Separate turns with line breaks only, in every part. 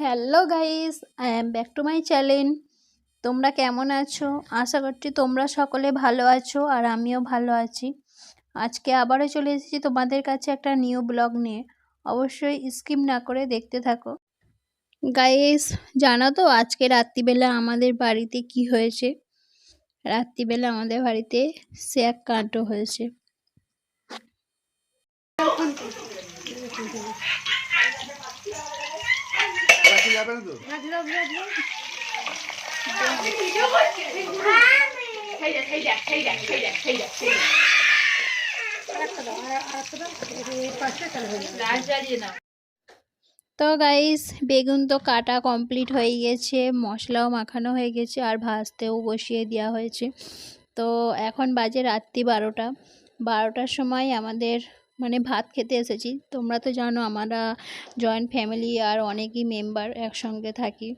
Hello guys I am back to my channel তোমরা কেমন আছো? আশা করছি তোমরা সকলে ভালো আছো আর আমিও ভালো আছি। আজকে আবারও চলে এসেছি তোমাদের কাছে একটা নিউ ব্লগ নিয়ে। অবশ্যই স্কিপ না করে দেখতে থাকো। গাইস জানো তো আজকে রাত্রিবেলা আমাদের বাড়িতে কি হয়েছে? রাত্রিবেলা আমাদের বাড়িতে সে এক কাণ্ড হয়েছে।
যাবে না তো?
তো গাইস বেগুন তো কাটা কমপ্লিট হয়ে গেছে মশলাও মাখানো হয়ে গেছে আর ভাজতেও বসিয়ে দেওয়া হয়েছে। তো এখন বাজে রাত্রি বারোটা। বারোটার সময় আমাদের মানে ভাত খেতে এসেছি। তোমরা তো জানো আমরা জয়েন্ট ফ্যামিলি আর অনেকই মেম্বার একসঙ্গে থাকি।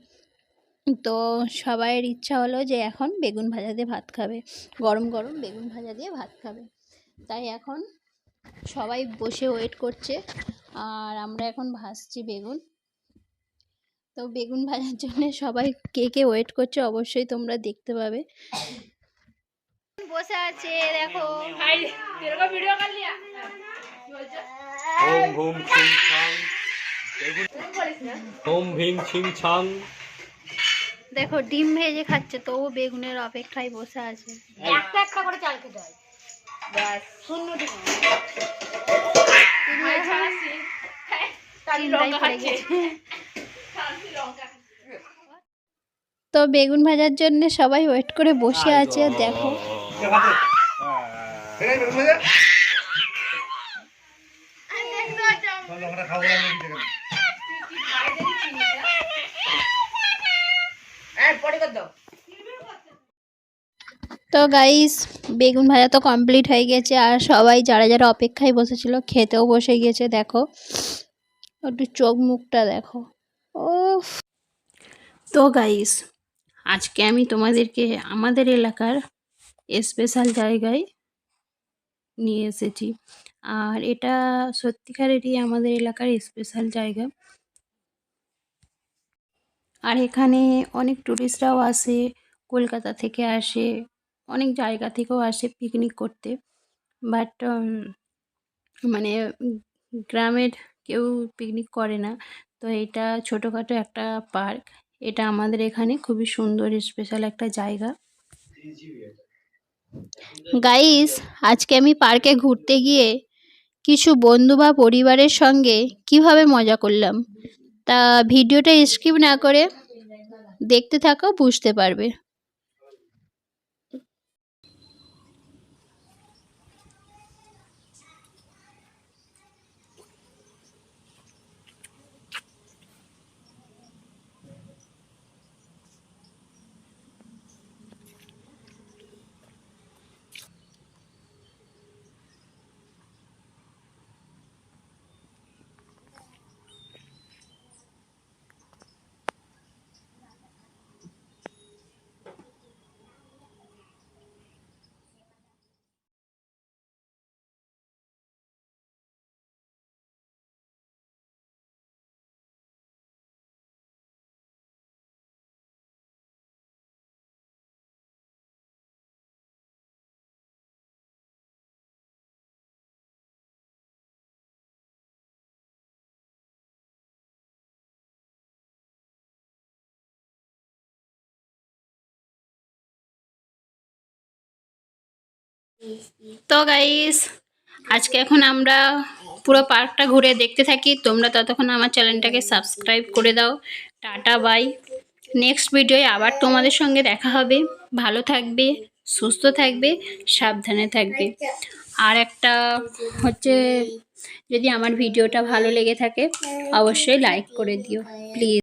তো সবাইয়ের ইচ্ছা হলো যে এখন বেগুন ভাজা দিয়ে ভাত খাবে। গরম গরম বেগুন ভাজা দিয়ে ভাত খাবে। তাই এখন সবাই বসে ওয়েট করছে। আর আমরা এখন ভাজছি বেগুন। তো বেগুন ভাজার জন্য সবাই কে কে ওয়েট করছে অবশ্যই তোমরা দেখতে পাবে। বসে আছে দেখো।
ওম ভূম ছিং ছাং ওম ভীম ছিং ছাং
দেখো ডিম ভেজে খাচ্ছে তবু বেগুনের অপেক্ষায় বসে আছে।
একটা একটা করে চাল খেতে হয়। ব্যাস। শূন্য ডিম
চিন্তায় পড়ে গেছে। তো বেগুন ভাজার জন্য সবাই ওয়েট করে বসে আছে দেখো
ঠিক আছে বেগুন ভাজা চল লঙ্কাটা খাব না
তো গাইস বেগুন ভাজা তো কমপ্লিট হয়ে গেছে আর সবাই যারা যারা অপেক্ষায় বসেছিল খেতেও বসে গিয়েছে দেখো। একটু চোখ মুখটা দেখো। ও তো গাইস আজকে আমি তোমাদেরকে আমাদের এলাকার স্পেশাল জায়গায় নিয়ে এসেছি। আর এটা সত্যিকারেরই আমাদের এলাকার স্পেশাল জায়গা। আর এখানে অনেক টুরিস্টরাও আসে, কলকাতা থেকে আসে, অনেক জায়গা থেকেও আসে পিকনিক করতে। বাট মানে গ্রামের কেউ পিকনিক করে না। তো এটা ছোটোখাটো একটা পার্ক এটা আমাদের এখানে খুবই সুন্দর স্পেশাল একটা জায়গা। গাইস আজকে আমি পার্কে ঘুরতে গিয়ে কিছু বন্ধু বা পরিবারের সঙ্গে কীভাবে মজা করলাম? তা ভিডিওটা স্কিপ না করে দেখতে থাকো, বুঝতে পারবে। তো গাইস আজকে এখন আমরা পুরো পার্কটা ঘুরে দেখতে থাকি। তোমরা ততক্ষণ আমার চ্যানেলটাকে সাবস্ক্রাইব করে দাও। টাটা বাই নেক্সট ভিডিওয়ে আবার তোমাদের সঙ্গে দেখা হবে। ভালো থাকবে, সুস্থ থাকবে, সাবধানে থাকবে। আর একটা হচ্ছে, যদি আমার ভিডিওটা ভালো লেগে থাকে, অবশ্যই লাইক করে দিও প্লিজ